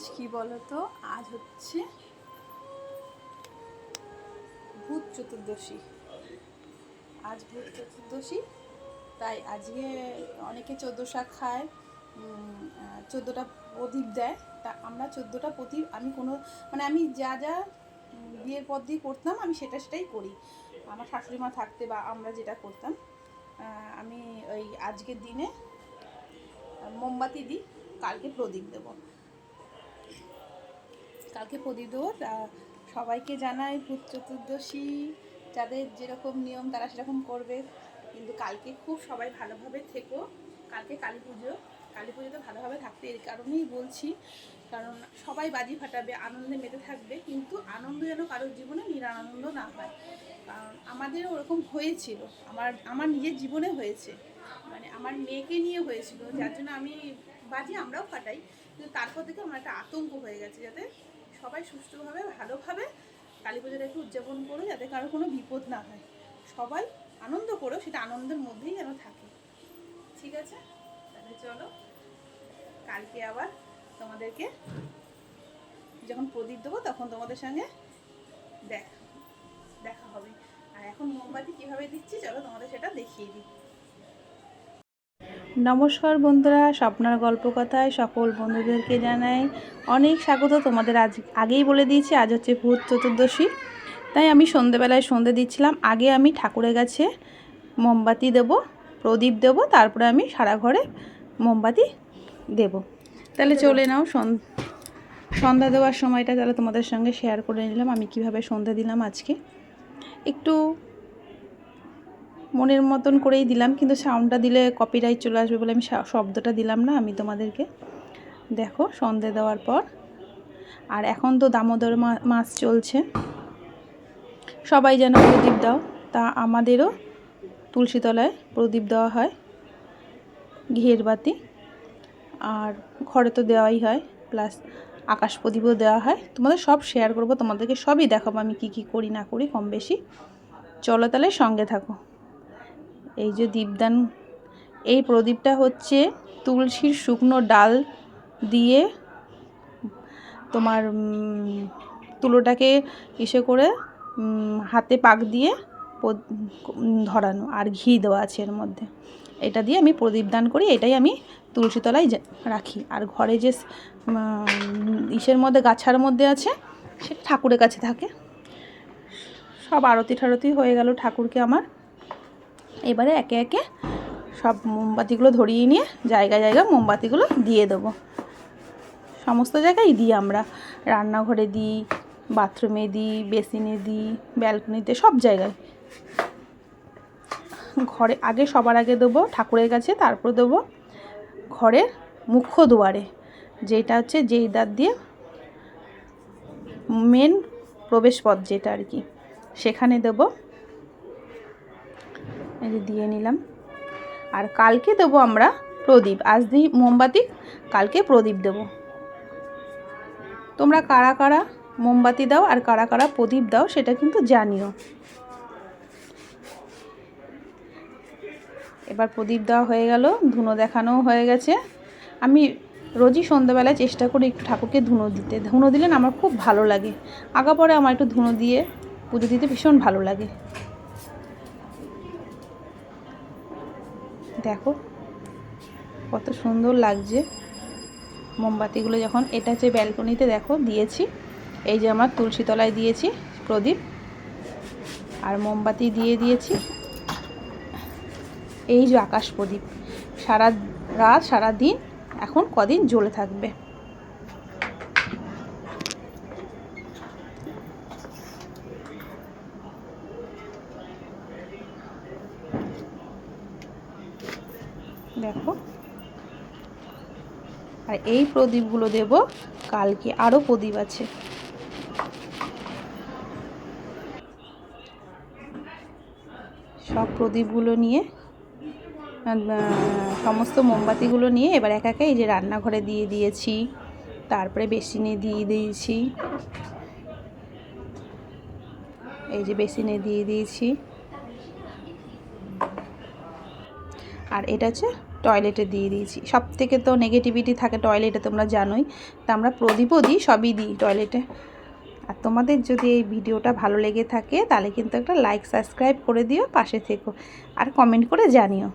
আজ কি বলতো? আজ হচ্ছে ভূত চতুর্দশী। আজ ভূত চতুর্দশী, তাই আজকে অনেকে চোদ্দ খায় চোদ্দোটা প্রদীপ দেয়। তা আমরা চোদ্দোটা প্রদীপ, আমি কোনো মানে আমি যা যা বিয়ের পর দিয়ে করতাম, আমি সেটা সেটাই করি। আমার শাশুড়ি মা থাকতে বা আমরা যেটা করতাম আমি ওই আজকের দিনে মোমবাতি দিই, কালকে প্রদীপ দেবো। কালকে প্রদীপ সবাইকে জানাই ভূত চতুর্দশী, যাদের যেরকম নিয়ম তারা সেরকম করবে। কিন্তু কালকে খুব সবাই ভালোভাবে থেকো। কালকে কালী পুজো। কালী পুজোতে ভালোভাবে থাকতে এর কারণেই বলছি। কারণ সবাই বাজি ফাটাবে, আনন্দে মেতে থাকবে, কিন্তু আনন্দ যেন কারোর জীবনে নিরানন্দ না হয়। কারণ আমাদেরও ওরকম হয়েছিল। আমার আমার নিজের জীবনে হয়েছে। মানে আমার মেয়েকে নিয়ে হয়েছিল। যার জন্য আমি বাজি আমরাও ফাটাই। কিন্তু তারপর থেকে আমার একটা আতঙ্ক হয়ে গেছে যাতে সবাই সুষ্ঠুভাবে, ভালোভাবে কালী পুজোটা একটু উদযাপন করো যাতে কারও কোনো বিপদ না হয়। সবাই আনন্দ করো, সেটা আনন্দের মধ্যেই যেন থাকে। ঠিক আছে? তাহলে চলো, কালকে আবার তোমাদেরকে যখন প্রদীপ দেবো তখন তোমাদের সঙ্গে দেখা দেখা হবে। আর এখন মোমবাতি কীভাবে দিচ্ছি, চলো তোমাদের সেটা দেখিয়ে দিই। নমস্কার বন্ধুরা, স্বপ্নার গল্প কথায় সকল বন্ধুদেরকে জানাই অনেক স্বাগত। তোমাদের আজ আগেই বলে দিয়েছি, আজ হচ্ছে ভূত চতুর্দশী। তাই আমি সন্ধেবেলায় সন্ধে দিচ্ছিলাম। আগে আমি ঠাকুরের কাছে মোমবাতি দেব, প্রদীপ দেব, তারপরে আমি সারা ঘরে মোমবাতি দেব। তাহলে চলে নাও, সন- সন্ধ্যা দেওয়ার সময়টা তাহলে তোমাদের সঙ্গে শেয়ার করে নিলাম। আমি কীভাবে সন্ধে দিলাম আজকে? একটু মনের মতন করেই দিলাম, কিন্তু সাউন্ডটা দিলে কপিরাইট চলে আসবে বলে আমি শব্দটা দিলাম না আমি তোমাদেরকে। দেখো, সন্ধে দেওয়ার পর। আর এখন তো দামোদর মা- মাস চলছে। সবাই যেন প্রদীপ দাও। তা আমাদেরও তুলসীতলায় প্রদীপ দেওয়া হয় ঘিয়ের বাতি। আর ঘরে তো দেওয়াই হয় প্লাস আকাশ প্রদীপও দেওয়া হয়। তোমাদের সব শেয়ার করব, তোমাদেরকে সবই দেখাবো আমি কি কি করি না করি, কম বেশি। চলো তাহলে সঙ্গে থাকো। এই যে দীপদান, এই প্রদীপটা হচ্ছে তুলসীর শুকনো ডাল দিয়ে তোমার তুলোটাকে ইসে করে হাতে পাক দিয়ে ধরানো আর ঘি দেওয়া আছে এর মধ্যে। এটা দিয়ে আমি প্রদীপ দান করি, এটাই আমি তুলসী তলায় যা- রাখি। আর ঘরে যে ইসের মধ্যে গাছার মধ্যে আছে, সেটা ঠাকুরের কাছে থাকে। সব আরতি ঠারতি হয়ে গেল ঠাকুরকে আমার। এবারে একে একে সব মোমবাতিগুলো ধরিয়ে নিয়ে জায়গায় জায়গায় মোমবাতিগুলো দিয়ে দেবো। সমস্ত জায়গায় দিই আমরা। রান্নাঘরে দিই, বাথরুমে দিই, বেসিনে দিই, ব্যালকনিতে, সব জায়গায়। ঘরে আগে সবার আগে দেবো, ঠাকুরের কাছে, তারপর দেবো ঘরের মুখ্য দুয়ারে, যেটা হচ্ছে যেই দ্বার দিয়ে মেন প্রবেশপথ যেটা আর কি। সেখানে দেবো এই যে দিয়ে নিলাম। আর কালকে দেবো আমরা প্রদীপ। আজ দিই মোমবাতি, কালকে প্রদীপ দেব। তোমরা কারা কারা মোমবাতি দাও আর কারা কারা প্রদীপ দাও সেটা কিন্তু জানিও। এবার প্রদীপ দেওয়া হয়ে গেল, ধুনো দেখানোও হয়ে গেছে। আমি রোজই সন্ধ্যাবেলায় চেষ্টা করি একটু ঠাকুরকে ধুনো দিতে। ধুনো দিলেন আমার খুব ভালো লাগে। আগা পরে আমার একটু ধুনো দিয়ে পুজো দিতে ভীষণ ভালো লাগে। দেখো, কত সুন্দর লাগছে। মোমবাতিগুলো যখন, এটা হচ্ছে ব্যালকনিতে দেখো, দিয়েছি। এই যে আমার তুলসী তলায় দিয়েছি প্রদীপ। আর মোমবাতি দিয়ে দিয়েছি। এই যে আকাশ প্রদীপ। সারা রাত, সারা দিন এখন কদিন জ্বলে থাকবে? দেখো। আর এই প্রদীপগুলো দেব, কালকে আরও প্রদীপ আছে। সব প্রদীপগুলো নিয়ে সমস্ত মোমবাতিগুলো নিয়ে এবার একা একা এই যে রান্নাঘরে দিয়ে দিয়েছি, তারপরে বেসিনে দিয়ে দিয়েছি। এই যে বেসিনে দিয়ে দিয়েছি। আর এটা হচ্ছে টয়লেটে দিয়ে দিয়েছি। সব থেকে তো নেগেটিভিটি থাকে টয়লেটে তোমরা জানোই। তা আমরা প্রদীপও দিই সবই দিই টয়লেটে আর তোমাদের যদি এই ভিডিওটা ভালো লেগে থাকে, তাহলে কিন্তু একটা লাইক সাবস্ক্রাইব করে দিও, পাশে থেকো। আর কমেন্ট করে জানিও।